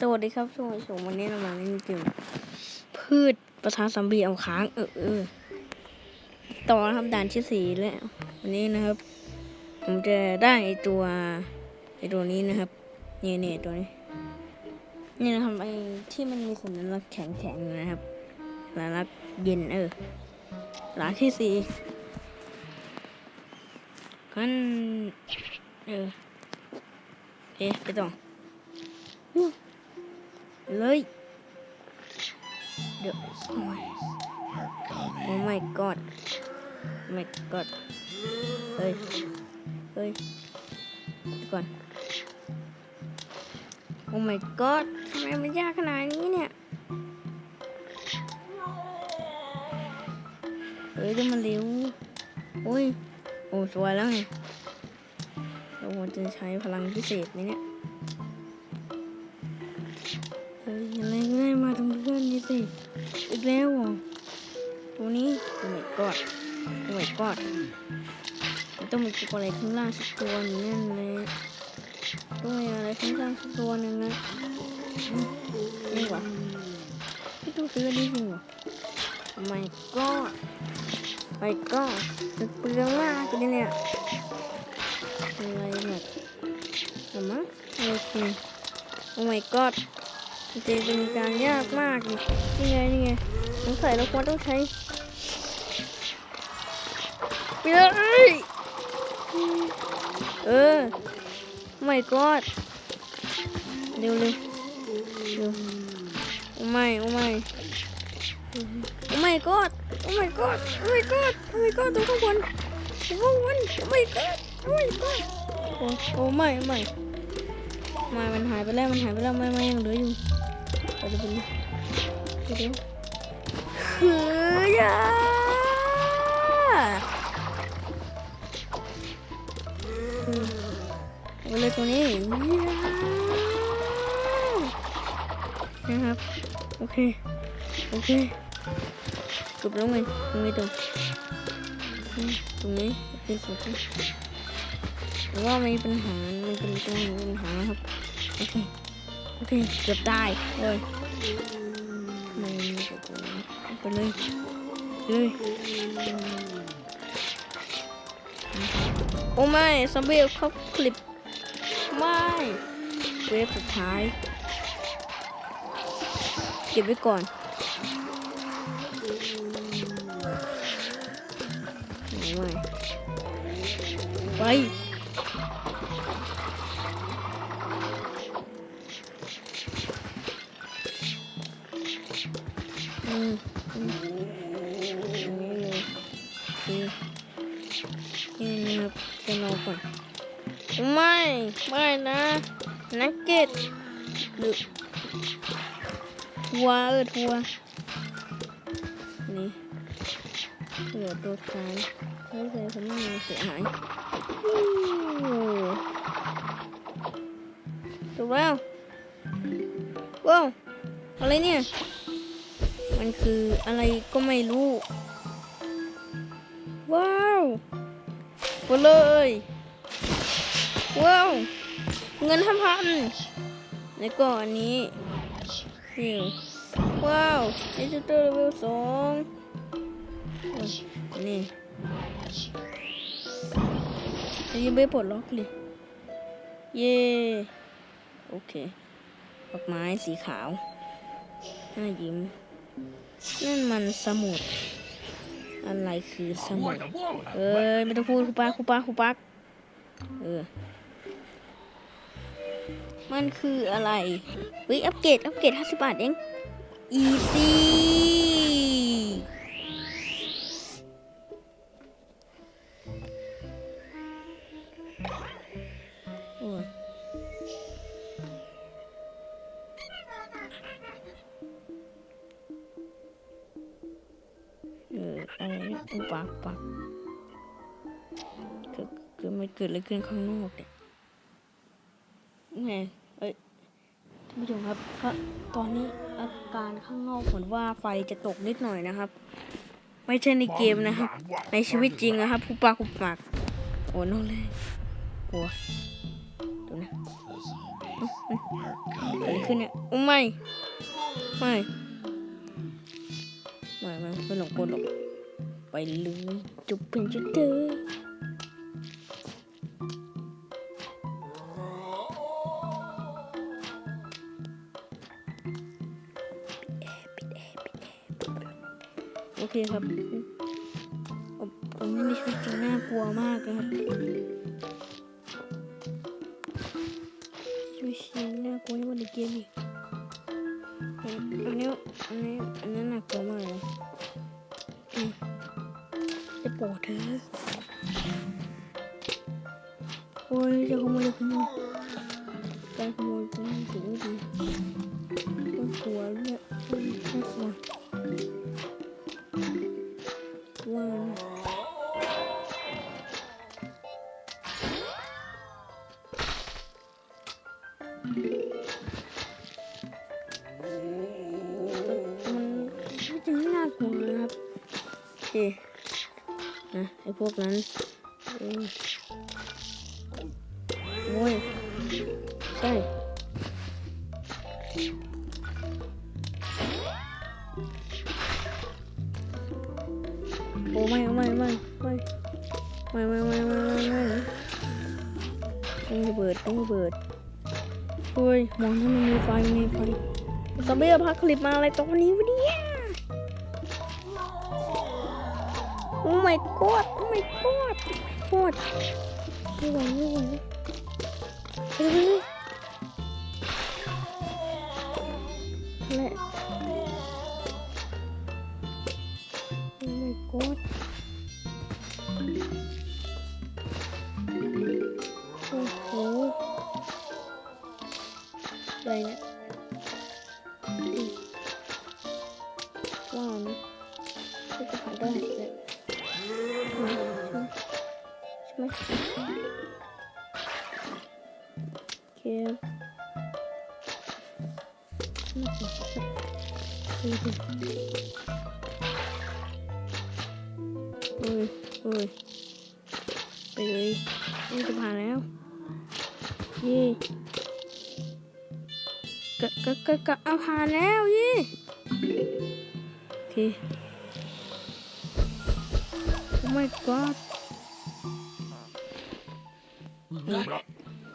สวัสดีครับทุกผู้ชมวันนี้เรามาเล่นเกมพืชประธานซัมบีเอาค้างเออเออต่อนะครับด่านที่สี่แล้ววันนี้นะครับ ผมจะได้ตัวไอตัวนี้นะครับเนี่ยเนี่ยตัวนี้นี่นะครับไอที่มันมีสัญลักษณ์แข็งแข็งนะครับสัญลักษณ์เย็นเออหลักที่สี่กันเออเอ๊ะไปต่อ เลย เดี๋ยวโอ้ยโอ้ my god my god เฮ้ย เฮ้ยเดี๋ยวก่อน โอ้ my god ทำไมมันยากขนาดนี้เนี่ย เฮ้ยเดี๋ยวมันเร็วโอ้ย โอ้สวยแล้วไงเราจะใช้พลังพิเศษไหมเนี่ย สิอีกแล้วเหรอตัวนี้โอ้ my god โอ้ my god มันต้องมีตัวอะไรข้างล่างสักตัวหนึงแน่เลยต้องมีอะไรข้างล่างสักตัวหนึ่งนะนี่วะไม่ต้องซื้ออันนี้จริงเหรอโอ้ my god my god มันเปลืองมากเลยเนี่ยอะไรแบบเอามาโอเคโอ้ my god มันจะเป็นการยากมากเลยนี่ไงนี่ไงสงสัยเราควรต้องใช้ไปเลยเออไม่กอดเร็วเลยเร็วโอ้ไม่โอ้ไม่โอ้ไม่กอดโอ้ไม่กอดโอ้ไม่กอดโอ้ไม่กอดตรงข้างบนตรงข้างบนโอ้ไม่กอดโอ้ไม่กอดโอ้โอ้ไม่ไม่ ม่มันหายไปแล้วมันหายไปแล้วไม่ไม่ยังเหลืออยู่เราจะเป็นเดี๋ยวคือยาอืมเอาไปเลยตัวนี้ยานะครับโอเคโอเคจบแล้วไงตรงนี้ตรงตรงนี้เป็นสุดที่แต่ว่าม่มีปัญหา มันเป็นตรงนี้ปัญหาครับ โอเคเกือบได้เลยไม่ไปเลยเลยโอ้ไม่ซอมบี้เขาคลิปไม่เวฟสุดท้าย เก็บไว้ก่อนไม่ไม่ไป นนี้เลยคือนี่นะครับจะรอนก่อนไม่ไม่นะนักเก็ตหรือทัวเออทัวนี่เหลือตัวท้ายเฮ้ยเลยคนนี้มันเสียหายอู้จบแล้วว้าวอะไรเนี่ย มันคืออะไรก็ไม่รู้ ว้าวไปเลย ว้าว เงินห้าพันแล้วก็อันนี้นี่ว้าวดิจิตอลเลเวลสองนนี่อันนี้ไม่ปลดล็อกเลย เย่โอเคดอกไม้สีขาว น่ายิ้ม นั่นมันสมุด อะไรคือสมุด เอ้ยไม่ต้องพูดครูปักครูปักครูปักเออ มันคืออะไรวิอัปเกรดอัปเกรดห้าสิบบาทเองอีซี่ กิดอะไรขึ้นข้างนอกเนี่ยแหมเอ้ยท่านผู้ชมครับก็ตอนนี้อาการข้างนอกเหมือนว่าไฟจะตกนิดหน่อยนะครับ ไม่ใช่ในเกมนะครับ ในชีวิตจริงนะครับผู้ปากผู้ปากโอ้นอกเลยกลัวดูนะโอ้เกิดอะไรขึ้นเนี่ยโอ้ไม่ไม่ไม่ไม่ไม่หลงกดหรอกไปเลยจุบเป็นจุดเธอ เคครับผมผมในชีวิตจริงน่ากลัวมากนะครับชีวิตจริงน่ากลัวยิ่งกว่าในเกมอีกอันนี้อันนี้อันนี้น่ากลัวมากเลยจะปรดเธอโอ้ยจะขโมยจะขโมยการขโมยเป็นสิ่งไม่ดีต้องกลัวเนี่ยน่ากลัว มันไม่จะน่ากลัวนะครับโอเคนะไอ้พวกนั้นเออโอ้ยใช่โอ้ไม่ไม่ไม่ไม่ไม่ไม่ไม่ไม่ไม่ไม่ต้องระเบิดต้องระเบิด เฮ้ยมองถ้มันมีไฟมีไฟซอมบี้อาพาคลิปมาอะไรตรงนี้วะเนี่ยโอ้ my god โอ้ my god god ไม่ไหวไม่ไหวเฮ้ยและโอ้ my god โอ้ยโอ้ยไปเลยนี่จะผ่านแล้วเย่กะกะกะกะเอาผ่านแล้วเย่โอเค Oh my god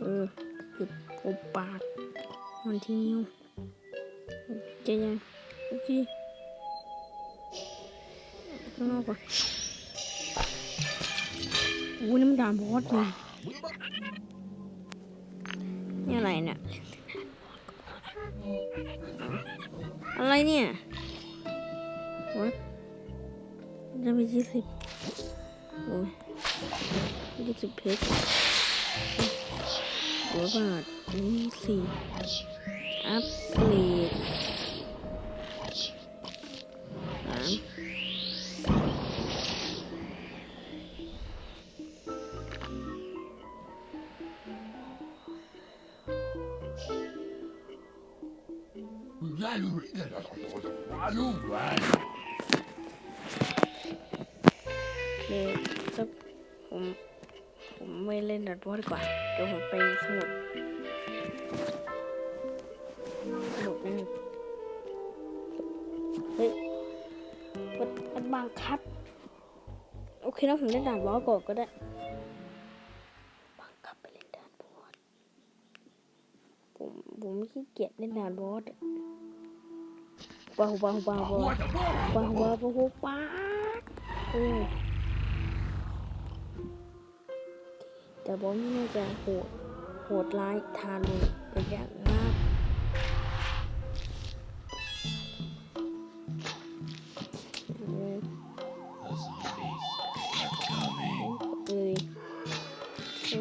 เออหยุดโอบปากมันทีนิ้ว ใจเย็นโอเคข้างนอกก่อนอู้นี่มันด่าบอสเลยนี่อะไรเนี่ย อะไรเนี่ย what จะไปยี่สิบโอ้ยยี่สิบเพชรหัวบาทนี่สี่อัพเกรด โอเคจะผมผมไม่เล่นดัดบอสดีกว่า เดี๋ยวผมไปสมุดสมุดนะครับเฮ้ยมันมันบังคับ โอเคนะผมเล่นด่านบอสก่อนก็ได้บังคับไปเล่นด่านบอสผมผมขี้เกียจเล่นด่านบอสอะ ปาหุปะหุปะหุปะหุปะหุปะหุปะแต่บอมน่าจะโหดโหดร้ายทารุณเป็นอย่างมากเลย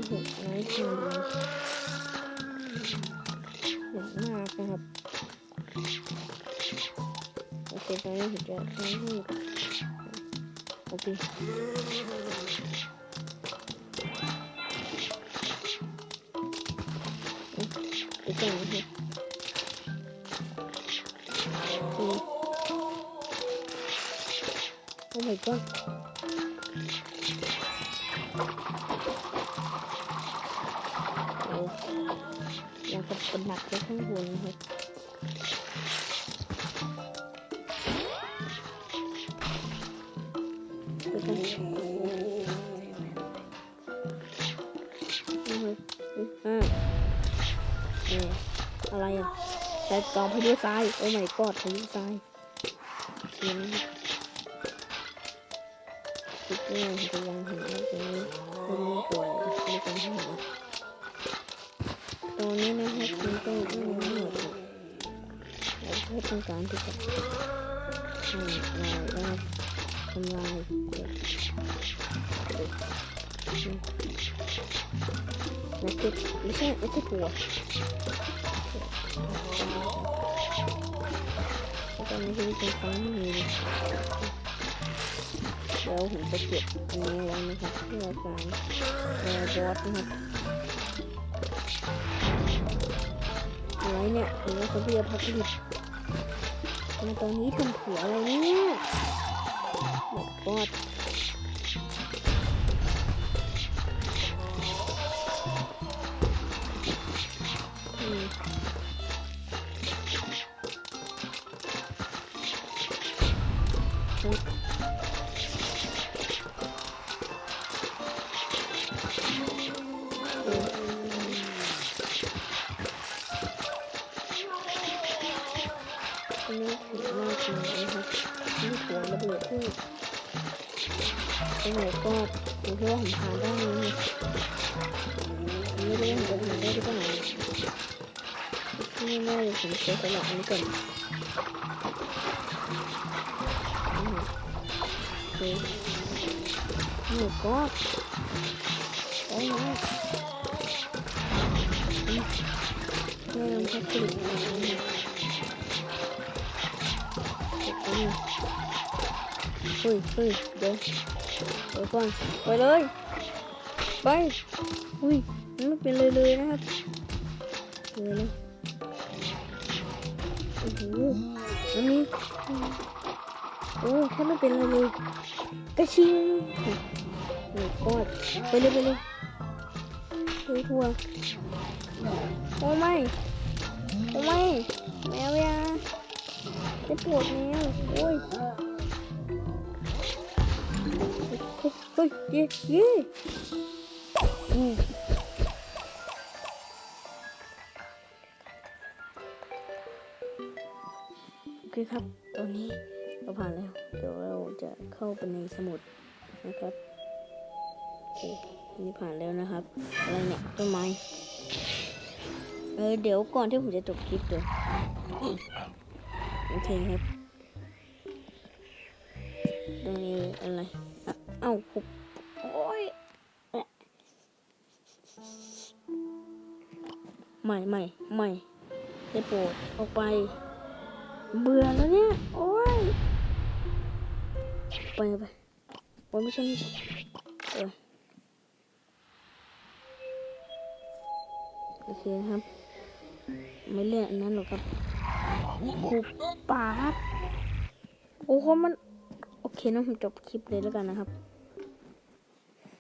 โหดร้ายทารุณอย่างมากนะครับ 계산이 진짜 성공. 어디? 일단 이제. 오 마이 갓. 약간 끝났게 성공을 했 อะไรอะแต่จอมพายุทรายโอ้ my god พายุทรายเขียนคิดว่าจะวางหัวตรงนี้ตรงนี้ป่วยไม่ต้องหัวตอนนี้นะครับมันก็ไม่รู้หมดเราแค่ต้องการที่จะทำลายนะทำลายเด็กเด็กนะคือไม่ใช่ไม่ใช่ตัว ตอนนี้คือเป็นฟ้ามือเดี๋ยวผมจะเก็บอันนี้ไว้นะครับเพื่อการรอบอสนะครับอะไรเนี่ยหรือว่าเขาเบียร์พักดิบมาตอนนี้ทำผัวอะไรเนี่ยหมดกอด นนี้ถือมากเลยนะครับนี่หัวระเบิดด้วยโอ้โหก็ผมคิดว่าผมผ่านได้เลยไม่รู้ว่าผมจะผ่านได้หรือเปล่าไม่แน่เลยผมเสียสละอันนี้ก่อนอืมโอเคโอ้โหก็โอ้ยนะอืมแม่ลองพักผลิตมาเนี่ย เฮ้ยเดี๋ยวเดี๋ยวก่อนไปเลย ไปอุ้ยมันไม่เป็นเลยเลยนะครับเลยนะโอ้โหอันนี้โอ้ถ้าไม่เป็นเลยเลยกระชิงโอ้กอดไปเลยไปเลยไปทัวร์โอ้ไม่โอ้ไม่แมวยาจะปวดแล้วโอ้ย้ยเย่เย่โอเคครับ ตอนนี้เราผ่านแล้ว เดี๋ยวเราจะเข้าไปในสมุดนะครับโอเคนนี้ผ่านแล้วนะครับ อะไรเนี่ยต้นไม้ เออเดี๋ยวก่อนที่ผมจะจบคลิปเดี๋ยวโอเคครับตรงนี้อะไร อะ เอ้าผมโอ้ยไม่ไม่ไม่ได้โปรดออกไป เบื่อแล้วเนี่ย โอ้ย ไปไปไปไม่ใช่ไม่ใช่เออโอเคครับ ไม่เลือกอันนั้นหรอกครับคูป่าดโอ้โหมัน โอเคนะผมจบคลิปเลยแล้วกันนะครับ